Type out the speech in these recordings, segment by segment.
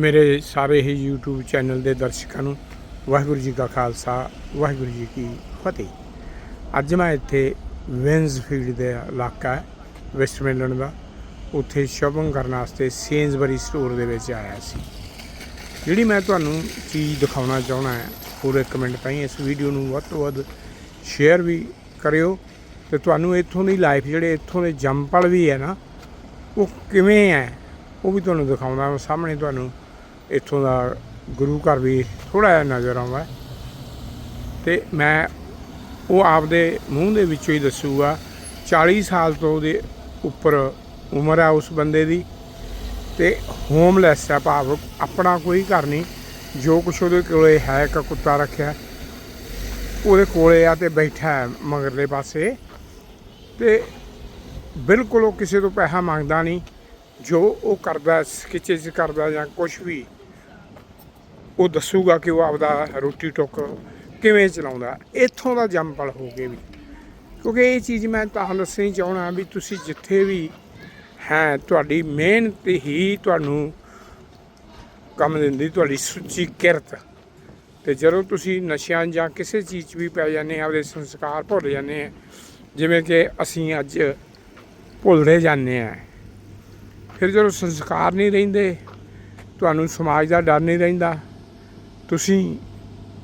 ਮੇਰੇ ਸਾਰੇ ਹੀ YouTube channel ਦੇ ਦਰਸ਼ਕਾਂ ਨੂੰ ਵਾਹਿਗੁਰੂ ਜੀ ਕਾ ਖਾਲਸਾ, ਵਾਹਿਗੁਰੂ ਜੀ ਕੀ ਫਤਿਹ। ਅੱਜ ਮੈਂ ਇੱਥੇ ਵਿੰਸਫੀਲਡ ਦੇ ਇਲਾਕਾ ਹੈ ਵੈਸਟ ਮਿਡਲੈਂਡ ਦਾ। ਉੱਥੇ ਸ਼ਾਪਿੰਗ ਕਰਨ ਵਾਸਤੇ ਸੇਂਜ਼ਬਰੀ ਸਟੋਰ ਦੇ ਵਿੱਚ ਆਇਆ ਸੀ। ਜਿਹੜੀ ਮੈਂ ਤੁਹਾਨੂੰ ਚੀਜ਼ ਦਿਖਾਉਣਾ ਚਾਹਣਾ ਹੈ, ਪੂਰੇ ਕਮੈਂਟ ਤਾਈਂ ਇਸ ਵੀਡੀਓ ਨੂੰ ਵੱਧ ਤੋਂ ਵੱਧ ਸ਼ੇਅਰ ਵੀ ਕਰਿਓ। ਤੇ ਤੁਹਾਨੂੰ ਇੱਥੋਂ ਦੀ ਲਾਈਫ ਜਿਹੜੇ ਇੱਥੋਂ ਦੇ ਜੰਪਲ ਵੀ ਹੈ ਨਾ, ਉਹ ਕਿਵੇਂ ਹੈ, ਉਹ ਵੀ ਤੁਹਾਨੂੰ ਦਿਖਾਉਂਦਾ ਮੈਂ ਸਾਹਮਣੇ ਤੁਹਾਨੂੰ ਇੱਥੋਂ ਦਾ ਗੁਰੂ ਘਰ ਵੀ ਥੋੜਾ ਜਿਹਾ ਨਜ਼ਰ ਆਉਂਦਾ ਹੈ। ਤੇ ਮੈਂ ਉਹ ਆਪਦੇ ਮੂੰਹ ਦੇ ਵਿੱਚੋਂ ਹੀ ਦੱਸੂਗਾ 40 ਸਾਲ ਤੋਂ ਦੇ ਉੱਪਰ ਉਮਰ ਹੈ ਉਸ ਬੰਦੇ ਦੀ ਤੇ ਹੋਮਲੈਸ ਹੈ ਭਾਵ ਆਪਣਾ ਕੋਈ ਘਰ ਨਹੀਂ, ਜੋ ਕੁਛ ਉਹਦੇ ਕੋਲੇ ਹੈ, ਇੱਕ ਕੁੱਤਾ ਰੱਖਿਆ, ਉਹਦੇ ਕੋਲੇ ਆ ਤੇ ਬੈਠਾ ਹੈ ਮਗਰਲੇ ਪਾਸੇ ਤੇ ਬਿਲਕੁਲ ਉਹ ਕਿਸੇ ਤੋਂ ਪੈਸਾ ਮੰਗਦਾ ਨਹੀਂ, ਜੋ ਉਹ ਕਰਦਾ ਸਕਿਚਸ ਕਰਦਾ ਜਾਂ ਕੁਝ ਵੀ ਉਹ ਦੱਸੂਗਾ ਕਿ ਉਹ ਆਪਦਾ ਰੋਟੀ ਟੁੱਕ ਕਿਵੇਂ ਚਲਾਉਂਦਾ। ਇੱਥੋਂ ਦਾ ਜੰਪਲ ਹੋ ਕੇ ਵੀ। ਕਿਉਂਕਿ ਇਹ ਚੀਜ਼ ਮੈਂ ਤੁਹਾਨੂੰ ਦੱਸਣੀ ਚਾਹਣਾ ਵੀ ਤੁਸੀਂ ਜਿੱਥੇ ਵੀ ਹੈ, ਤੁਹਾਡੀ ਮਿਹਨਤ ਹੀ ਤੁਹਾਨੂੰ ਕੰਮ ਦਿੰਦੀ, ਤੁਹਾਡੀ ਸੁੱਚੀ ਕਿਰਤ। ਤੇ ਜਦੋਂ ਤੁਸੀਂ ਨਸ਼ਿਆਂ ਜਾਂ ਕਿਸੇ ਚੀਜ਼ 'ਚ ਵੀ ਪੈ ਜਾਂਦੇ ਆਪਦੇ ਸੰਸਕਾਰ ਭੁੱਲ ਜਾਂਦੇ ਆ, ਜਿਵੇਂ ਕਿ ਅਸੀਂ ਅੱਜ ਭੁੱਲਦੇ ਜਾਂਦੇ ਆ, ਫਿਰ ਜਦੋਂ ਸੰਸਕਾਰ ਨਹੀਂ ਰਹਿੰਦੇ, ਤੁਹਾਨੂੰ ਸਮਾਜ ਦਾ ਡਰ ਨਹੀਂ ਰਹਿੰਦਾ ਤੁਸੀਂ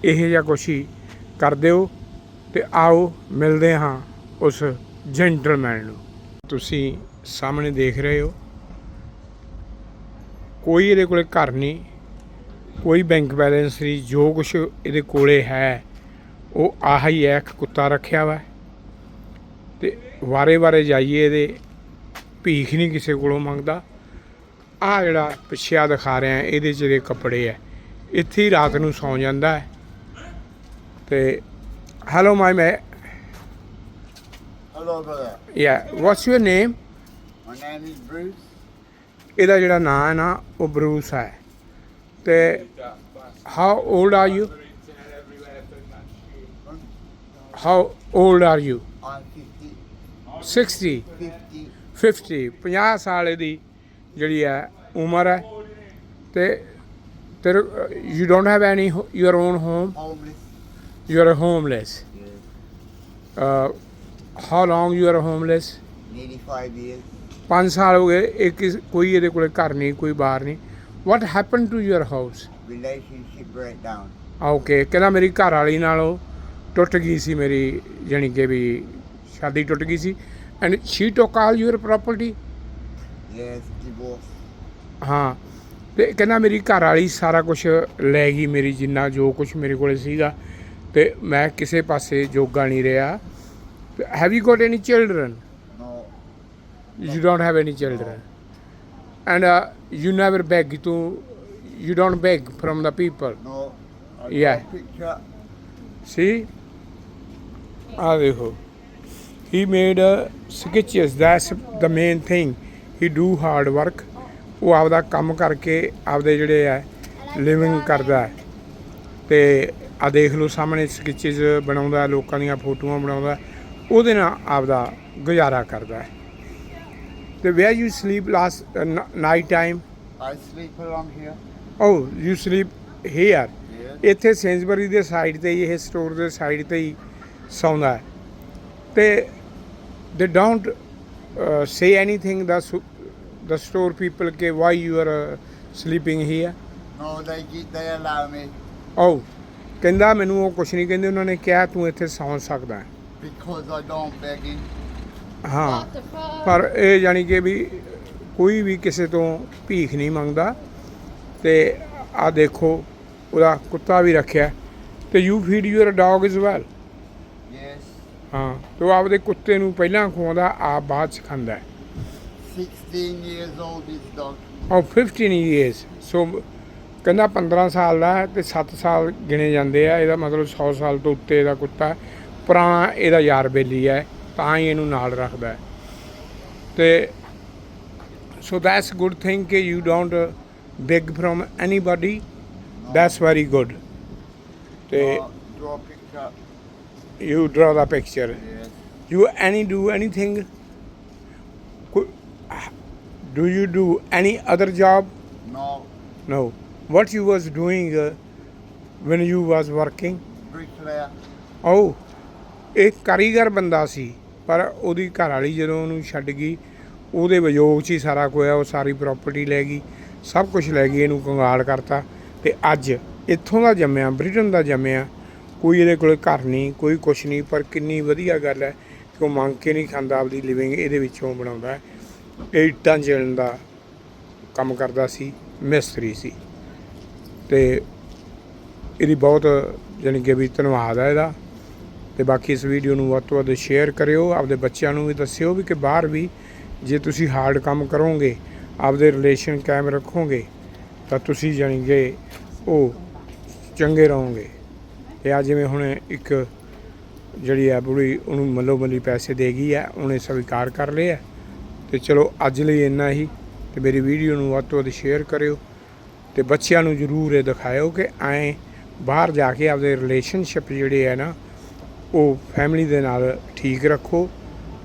ਇਹ ਜਿਹਾ ਕੁਛ ਹੀ ਕਰ ਦਿਓ ਤੇ ਆਓ ਮਿਲਦੇ ਹਾਂ ਉਸ ਜੈਂਟਲਮੈਨ ਨੂੰ। ਤੁਸੀਂ ਸਾਹਮਣੇ ਦੇਖ ਰਹੇ ਹੋ। ਕੋਈ ਇਹਦੇ ਕੋਲੇ ਘਰ ਨਹੀਂ। ਕੋਈ ਬੈਂਕ ਬੈਲੈਂਸ ਨਹੀਂ। ਜੋ ਕੁਛ ਇਹਦੇ ਕੋਲੇ ਹੈ, ਉਹ ਆਹ ਹੀ ਹੈ, ਇੱਕ ਕੁੱਤਾ ਰੱਖਿਆ ਵਾ। ਤੇ ਵਾਰੇ ਵਾਰੇ ਜਾਈਏ ਇਹਦੇ। ਭੀਖ ਨਹੀਂ ਕਿਸੇ ਕੋਲੋਂ ਮੰਗਦਾ। ਆ ਜਿਹੜਾ ਪਿੱਛੇ ਦਿਖਾ ਰਿਹਾ, ਇਹਦੇ ਚ ਕੱਪੜੇ ਆ। ਇੱਥੇ ਹੀ ਰਾਤ ਨੂੰ ਸੌਂ ਜਾਂਦਾ ਹੈ। ਤੇ ਹੈਲੋ ਮਾਈ ਮੈਂ Hello, brother. ਯਾ what's your name My name is Bruce. ਇਹਦਾ ਜਿਹੜਾ ਨਾਂ ਹੈ ਨਾ ਉਹ ਬਰੂਸ ਹੈ। ਤੇ how old are you how old are you I'm 50, 60 50, 50 50 ਸਾਲ ਦੀ ਜਿਹੜੀ ਹੈ ਉਮਰ ਹੈ। ਤੇ ਤੇਰੇ you don't have any your own home homeless. You are homeless Yes. How long you are homeless Nearly five years. 5 ਸਾਲ ਹੋ ਗਏ ਇੱਕ ਕੋਈ ਇਹਦੇ ਕੋਲੇ ਘਰ ਨਹੀਂ ਕੋਈ ਬਾਹਰ ਨਹੀਂ what happen to your house Relationship breakdown. Okay ਕਹਿੰਦਾ ਮੇਰੀ ਘਰ ਵਾਲੀ ਨਾਲੋਂ ਟੁੱਟ ਗਈ ਸੀ ਮੇਰੀ ਜਾਣੀ ਕਿ ਵੀ ਸ਼ਾਦੀ ਟੁੱਟ ਗਈ ਸੀ and she took all your property Yes, divorce. ਹਾਂ ਤੇ ਕਹਿੰਦਾ ਮੇਰੀ ਘਰ ਵਾਲੀ ਸਾਰਾ ਕੁਝ ਲੈ ਗਈ ਮੇਰੀ ਜਿੰਨਾ ਜੋ ਕੁਝ ਮੇਰੇ ਕੋਲੇ ਸੀਗਾ ਤੇ ਮੈਂ ਕਿਸੇ ਪਾਸੇ ਜੋਗਾ ਨਹੀਂ ਰਿਹਾ have you got any children children and uh, you never beg to you don't beg from the people no. I Yeah. got a picture. see ah dekho he made uh, sketches that's the main thing he do hard work ਉਹ ਆਪਦਾ ਕੰਮ ਕਰਕੇ ਆਪਦੇ ਜਿਹੜੇ ਆ living ਕਰਦਾ ਹੈ। ਤੇ ਆ ਦੇਖ ਲਓ ਸਾਹਮਣੇ ਸਕੈਚਸ ਬਣਾਉਂਦਾ ਲੋਕਾਂ ਦੀਆਂ ਫੋਟੋਆਂ ਬਣਾਉਂਦਾ ਉਹਦੇ ਨਾਲ ਆਪਦਾ ਗੁਜ਼ਾਰਾ ਕਰਦਾ ਹੈ। ਤੇ where you sleep last night time I sleep along here. Oh you sleep here. ਇੱਥੇ ਸੇਂਸਬਰੀ ਦੇ ਸਾਈਡ ਤੇ ਹੀ ਇਹ ਸਟੋਰ ਦੇ ਸਾਈਡ ਤੇ ਹੀ ਸੌਂਦਾ ਹੈ। ਤੇ they don't say anything the the store people ਕੇ why you are uh, sleeping here? No, they get, they allow me. ਓ ਕਹਿੰਦਾ ਮੈਨੂੰ ਉਹ ਕੁਛ ਨਹੀਂ ਕਹਿੰਦੇ ਉਹਨਾਂ ਨੇ ਕਿਹਾ ਤੂੰ ਇੱਥੇ ਸੌਂ ਸਕਦਾ ਹੈ। Because I don't beg him. ਹਾਂ ਪਰ ਇਹ ਜਾਣੀ ਕਿ ਵੀ ਕੋਈ ਵੀ ਕਿਸੇ ਤੋਂ ਭੀਖ ਨਹੀਂ ਮੰਗਦਾ। ਤੇ ਆ ਦੇਖੋ ਉਹਦਾ ਕੁੱਤਾ ਵੀ ਰੱਖਿਆ। ਤੇ you feed your dog is well Yes. ਹਾਂ ਤੇ ਉਹ ਆਪਦੇ ਕੁੱਤੇ ਨੂੰ ਪਹਿਲਾਂ ਖਵਾਉਂਦਾ ਆਪ ਬਾਅਦ ਚ ਖਾਂਦਾ ਹੈ। 16 years old, this dog. ਉਹ 15 ਇਅਰਸ ਸੋ ਕਹਿੰਦਾ 15 ਸਾਲ ਦਾ ਹੈ ਤੇ 7 ਸਾਲ ਗਿਣੇ ਜਾਂਦੇ ਆ ਇਹਦਾ ਮਤਲਬ 100 ਸਾਲ ਤੋਂ ਉੱਤੇ ਦਾ ਕੁੱਤਾ। ਪੁਰਾਣਾ ਇਹਦਾ ਯਾਰ ਬੇਲੀ ਹੈ ਤਾਂ ਹੀ ਇਹਨੂੰ ਨਾਲ ਰੱਖਦਾ ਹੈ। ਤੇ ਸੋ ਦੈਟਸ ਗੁੱਡ ਥਿੰਗ ਕਿ you don't beg from anybody that's very good ਤੇ. You draw the picture any do anything? Could- do you do any other job? No. no. What you was doing uh, when you was working? Bricklayer. ਉਹ ਇਹ ਕਾਰੀਗਰ ਬੰਦਾ ਸੀ ਪਰ ਉਹਦੀ ਘਰ ਵਾਲੀ ਜਦੋਂ ਉਹਨੂੰ ਛੱਡ ਗਈ ਉਹਦੇ ਵਿਯੋਗ 'ਚ ਹੀ ਸਾਰਾ ਕੁਝ ਉਹ ਸਾਰੀ ਪ੍ਰਾਪਰਟੀ ਲੈ ਗਈ ਸਭ ਕੁਝ ਲੈ ਗਈ ਇਹਨੂੰ ਕੰਗਾਲ ਕਰਤਾ। ਤੇ ਅੱਜ ਇੱਥੋਂ ਦਾ ਜੰਮਿਆ ਬ੍ਰਿਟਨ ਦਾ ਜੰਮਿਆ ਕੋਈ ਇਹਦੇ ਕੋਲ ਘਰ ਨਹੀਂ ਕੋਈ ਕੁਛ ਨਹੀਂ ਪਰ ਕਿੰਨੀ ਵਧੀਆ ਗੱਲ ਹੈ ਕਿ ਉਹ ਮੰਗ ਕੇ ਨਹੀਂ ਖਾਂਦਾ ਆਪਦੀ ਲਿਵਿੰਗ ਇਹਦੇ ਵਿੱਚੋਂ ਬਣਾਉਂਦਾ ਹੈ। ਇਹ ਇੱਟਾਂ ਜਲਣ ਦਾ ਕੰਮ ਕਰਦਾ ਸੀ, ਮਿਸਤਰੀ ਸੀ। ਤੇ ਇਹਦੀ ਬਹੁਤ ਜਾਣੀ ਕਿ ਵੀ ਧੰਨਵਾਦ ਹੈ ਇਹਦਾ। ਤੇ ਬਾਕੀ ਇਸ ਵੀਡੀਓ ਨੂੰ ਵੱਧ ਤੋਂ ਵੱਧ ਸ਼ੇਅਰ ਕਰਿਓ, ਆਪਦੇ ਬੱਚਿਆਂ ਨੂੰ ਵੀ ਦੱਸਿਓ ਵੀ ਕਿ ਬਾਹਰ ਵੀ ਜੇ ਤੁਸੀਂ ਹਾਰਡ ਕੰਮ ਕਰੋਗੇ, ਆਪਦੇ ਰਿਲੇਸ਼ਨ ਕਾਇਮ ਰੱਖੋਗੇ, ਤਾਂ ਤੁਸੀਂ ਜਾਣੀ ਕਿ ਉਹ ਚੰਗੇ ਰਹੋਗੇ। ਤੇ ਆ ਜਿਵੇਂ ਹੁਣ ਇੱਕ ਜਿਹੜੀ ਆ ਬੁੜੀ ਉਹਨੂੰ ਮੱਲੋ ਮੱਲੀ ਪੈਸੇ ਦੇ ਗਈ ਹੈ ਉਹਨੇ ਸਵੀਕਾਰ ਕਰ ਲਏ ਹੈ ਤੇ ਚਲੋ ਅੱਜ ਲਈ ਇੰਨਾ ਹੀ ਤੇ ਮੇਰੀ ਵੀਡੀਓ ਨੂੰ ਵੱਧ ਤੋਂ ਵੱਧ ਸ਼ੇਅਰ ਕਰਿਓ ਤੇ ਬੱਚਿਆਂ ਨੂੰ ਜ਼ਰੂਰ ਇਹ ਦਿਖਾਇਓ ਕਿ ਐਂ ਬਾਹਰ ਜਾ ਕੇ ਆਪਦੇ ਰਿਲੇਸ਼ਨਸ਼ਿਪ ਜਿਹੜੇ ਹੈ ਨਾ, ਉਹ ਫੈਮਿਲੀ ਦੇ ਨਾਲ ਠੀਕ ਰੱਖੋ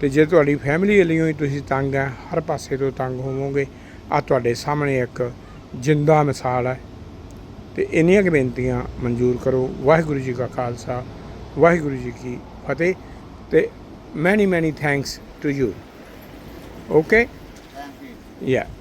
ਤੇ ਜੇ ਤੁਹਾਡੀ ਫੈਮਿਲੀ ਵੱਲੋਂ ਹੀ ਤੁਸੀਂ ਤੰਗ ਹੈ ਹਰ ਪਾਸੇ ਤੋਂ ਤੰਗ ਹੋਵੋਗੇ, ਆ ਤੁਹਾਡੇ ਸਾਹਮਣੇ ਇੱਕ ਜਿੰਦਾ ਮਿਸਾਲ ਹੈ ਤੇ ਇੰਨੀਆਂ ਕੁ ਬੇਨਤੀਆਂ ਮਨਜ਼ੂਰ ਕਰੋ, ਵਾਹਿਗੁਰੂ ਜੀ ਕਾ ਖਾਲਸਾ, ਵਾਹਿਗੁਰੂ ਜੀ ਕੀ ਫਤਿਹ ਤੇ many many thanks to you okay Thank you. Yeah.